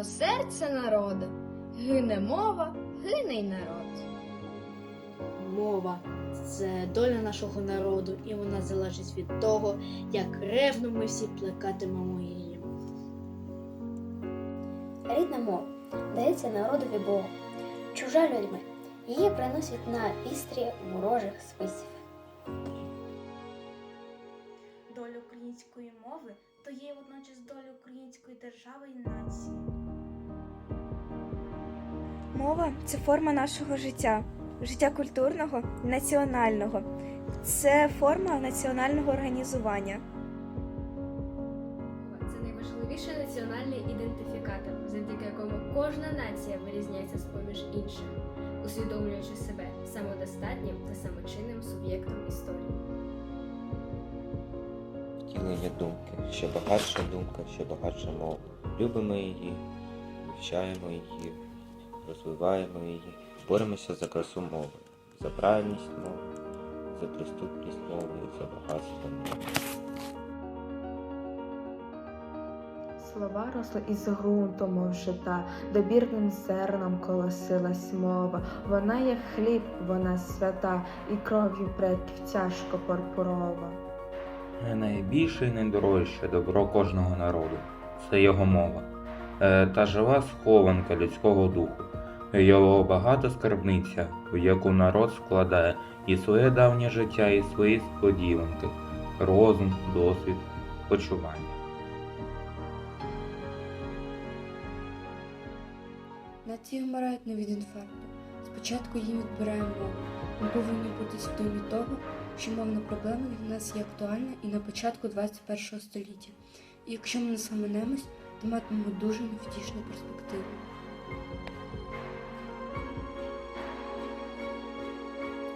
то серце народу. Гине мова, гине й народ. Мова це доля нашого народу, і вона залежить від того, як ревно ми всі плекатимемо її. Рідна мова дається народові Богу, чужа людьми. Її приносять на вістрі ворожих списів. Доля української мови то є водночас доля української держави і нації. Мова це форма нашого життя, життя культурного і національного. Це форма національного організування. Це найважливіший національний ідентифікатор, завдяки якому кожна нація вирізняється з поміж інших, усвідомлюючи себе самодостатнім та самочинним суб'єктом історії. Втілення думки, ще багатша думка, ще багатша мова. Любимо її, вивчаємо її, розвиваємо її, боремося за красу мови, за правильність мови, за приступність мови, за багатство мови. Слова росли із ґрунту, мов жита, добірним зерном колосилась мова. Вона є хліб, вона свята, і кров'ю предків тяжко пурпурова. Найбільше і найдорожче добро кожного народу це його мова, Е, та жива схованка людського духу, його багата скарбниця, в яку народ складає і своє давнє життя, і свої сподіванки, розум, досвід, почування. Нації вмирають не від інфаркту. Спочатку їм відбираємо мову. Ми повинні бути свідомі того, що мовна проблема для нас є актуальна і на початку 21 століття. І якщо ми не схаменемось, то матимемо дуже невтішну перспективу.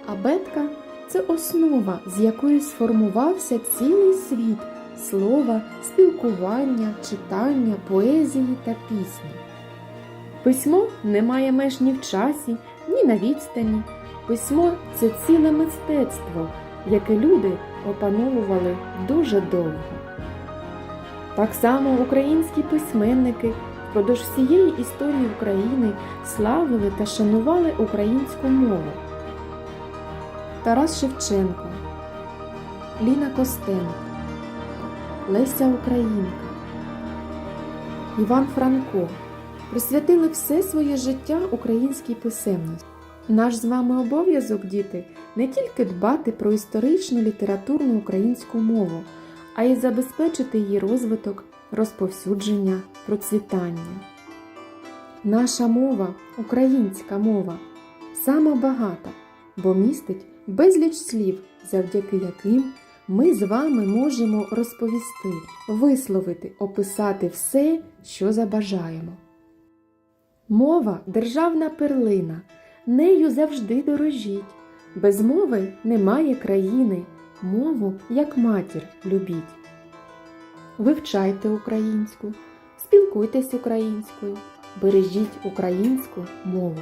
Абетка це основа, з якої сформувався цілий світ слова, спілкування, читання, поезії та пісні. Письмо не має меж ні в часі, ні на відстані. Письмо це ціле мистецтво, яке люди опановували дуже довго. Так само українські письменники впродовж всієї історії України славили та шанували українську мову. Тарас Шевченко, Ліна Костенко, Леся Українка, Іван Франко присвятили все своє життя українській писемності. Наш з вами обов'язок, діти, не тільки дбати про історичну літературну українську мову, а й забезпечити її розвиток, розповсюдження, процвітання. Наша мова, українська мова, сама багата, бо містить безліч слів, завдяки яким ми з вами можемо розповісти, висловити, описати все, що забажаємо. Мова державна перлина, нею завжди дорожіть. Без мови немає країни, мову як матір любіть. Вивчайте українську, спілкуйтесь українською, бережіть українську мову.